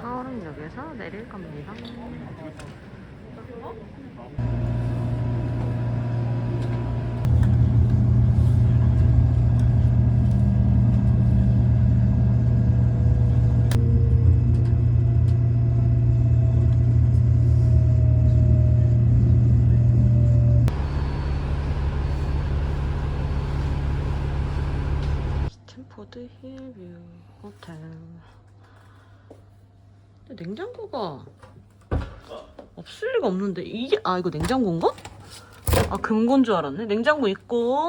하얼음역에서 내릴 겁니다. 스탠포드 힐뷰 호텔 냉장고가 없을 리가 없는데 이게 아 이거 냉장고인가? 아 금고인 줄 알았네. 냉장고 있고.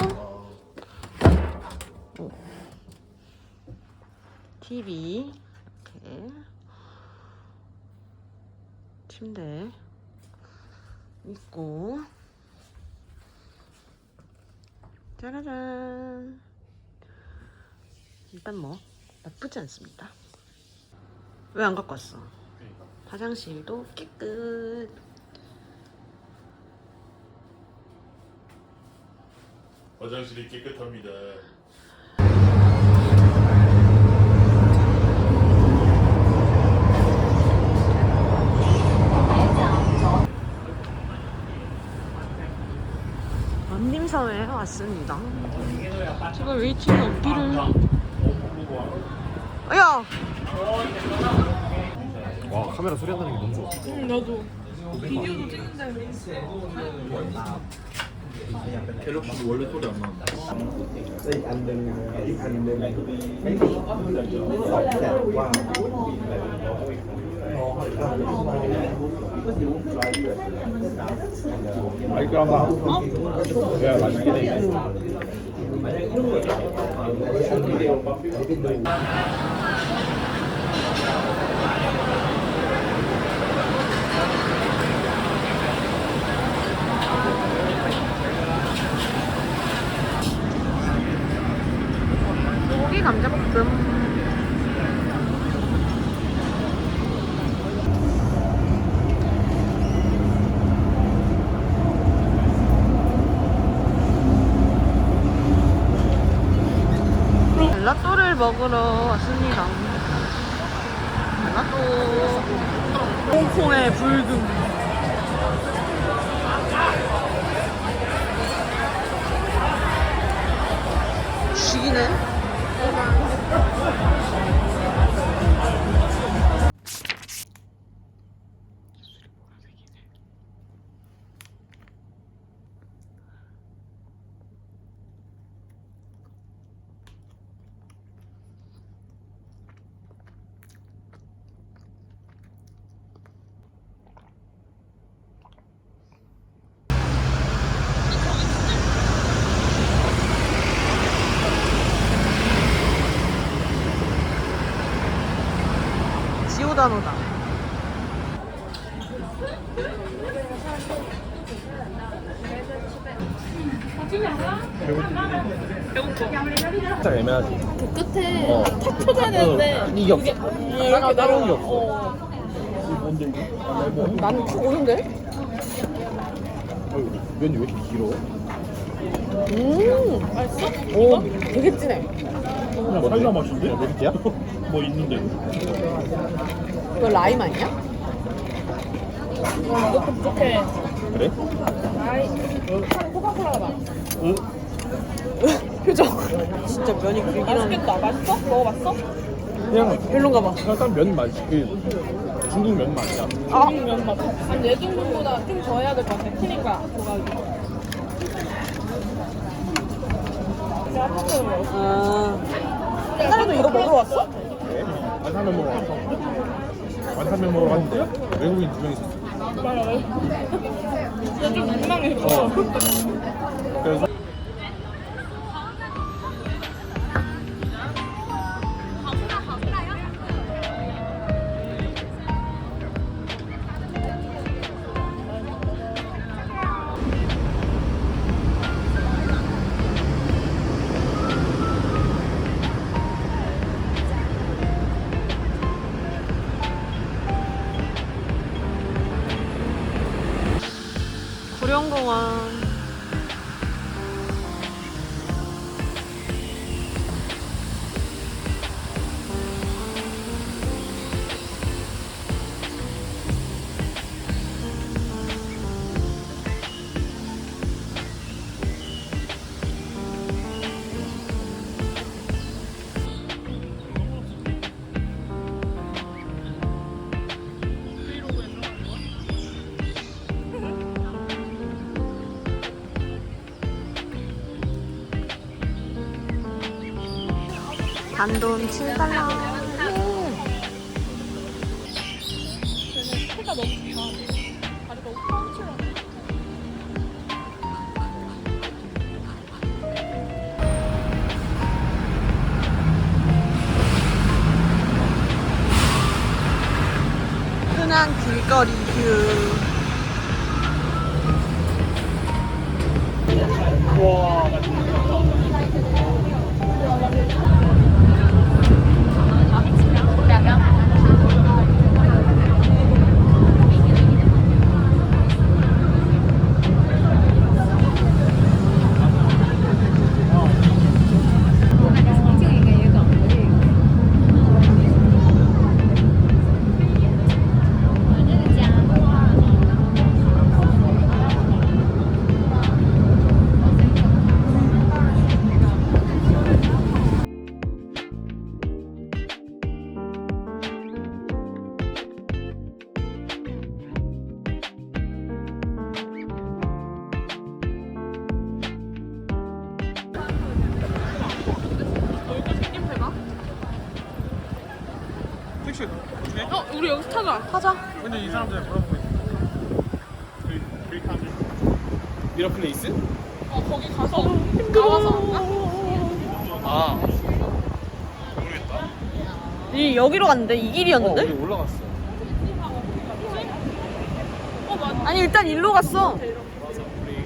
어. TV 이렇게 침대 있고. 짜라잔. 일단 뭐 나쁘지 않습니다. 왜 안 갖고 왔어? 화장실도 깨끗. 화장실이 깨끗합니다. 원림사회에 왔습니다. 지금 웨이팅 없기를. 야! 와 카메라 소리 안 나는 게 너무 좋아. 응 나도 비디오도 찍는데 갤럭시 아, 원래 소리 안 나는데. 야 맛있게 돼. 먹으러 왔습니다. 젤라또. 홍콩의 불금. 죽이네. 오다노다. 진짜 애매하지. 그 끝에 어. 탁 쳐줘야 되는데 이게 없어. 이렇게 따라온 게. 없어. 어. 뭔데 이게? 나는 탁 오는데? 면이 왜 이렇게 길어? 음 맛있어? 오 되게 진해 그냥 사이다 맛인데? 메리트야? 뭐 있는데? 이거 라임 아니야? 이것도 부족해 그래? 라임 코카콜라가 나 응? 표정 진짜 면이 길긴 한데. 맛있겠다 맛있어? 먹어봤어? 그냥 별론가 봐. 약간 면 맛이 그 중국 면 맛이야. 아면 맛. 아니 내 정도보다 좀 더 해야 될 것 같아 한 번도 먹었어 아, 옛날에도 이거 먹으러 왔어? 그래? 완산면 먹으러 왔어. 완산면 먹으러 왔는데 외국인 두 명 있었어. 맞아 진짜 좀 민망했어 어. 그래서 단돈 7달러. 해가 너무 좋다. 다리가 욱욱칠하네. 흔한 길거리 뷰. 택시 어떻게? 어, 우리 여기서 타자. 하자. 근데 이 사람들 물어보고 있어. 미러플레이스? 어, 거기 가서 나와서 갈까? 아. 이 여기로 갔는데 이 어, 길이었는데? 우리 올라갔어. 어, 맞아. 아니 일단 일로 갔어. 맞아, 우리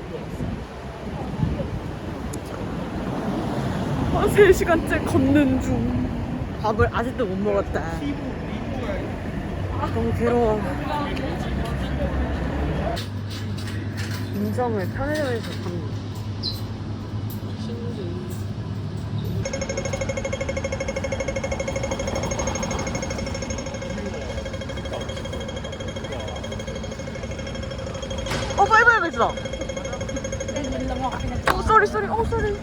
아, 3시간째 걷는 중. 밥을 아직도 못 먹었다. 아, 너무 괴로워. 인정을 편의점에서 삽니다. 어. 어, 쏘리, 쏘리, 어, 쏘리.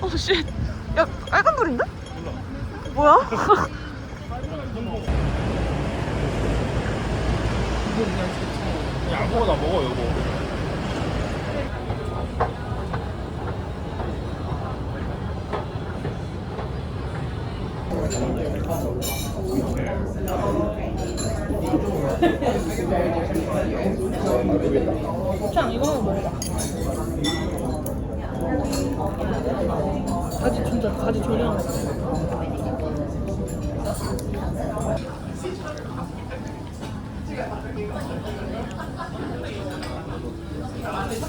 어, 쉣. 야, 빨간 불인데? 뭐야? 그냥 아무거나 먹어, 여보. 곱창 이거 한번 먹어봐. 가지 진짜 가지 조리한 거. 들어가야 돼.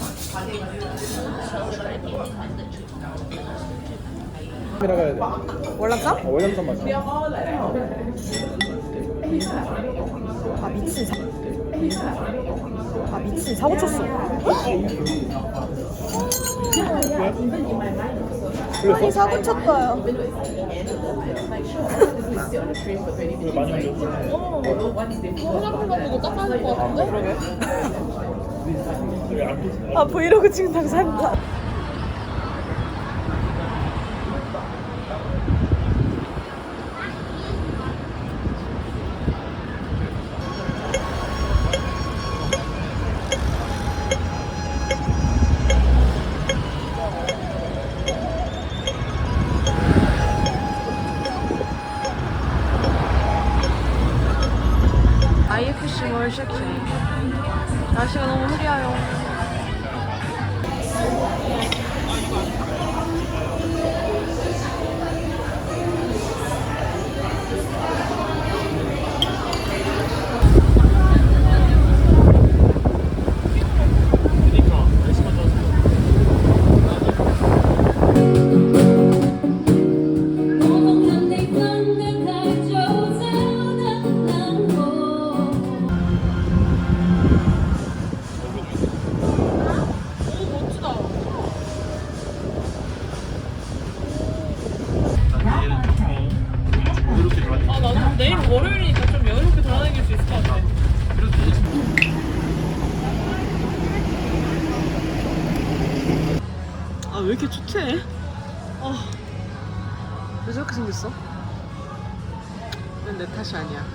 월남쌈? 어, 월남쌈 맞아. 아 미친 사. 아 미친 사고 쳤어. 아니 사고 쳤어요. 왜 많이 올렸어? 화장품 보고 딱 하는 거 같은데? 보지. 아 브이로그 찍는다고 산다. 어. 왜 저렇게 생겼어? 이건 내 탓이 아니야.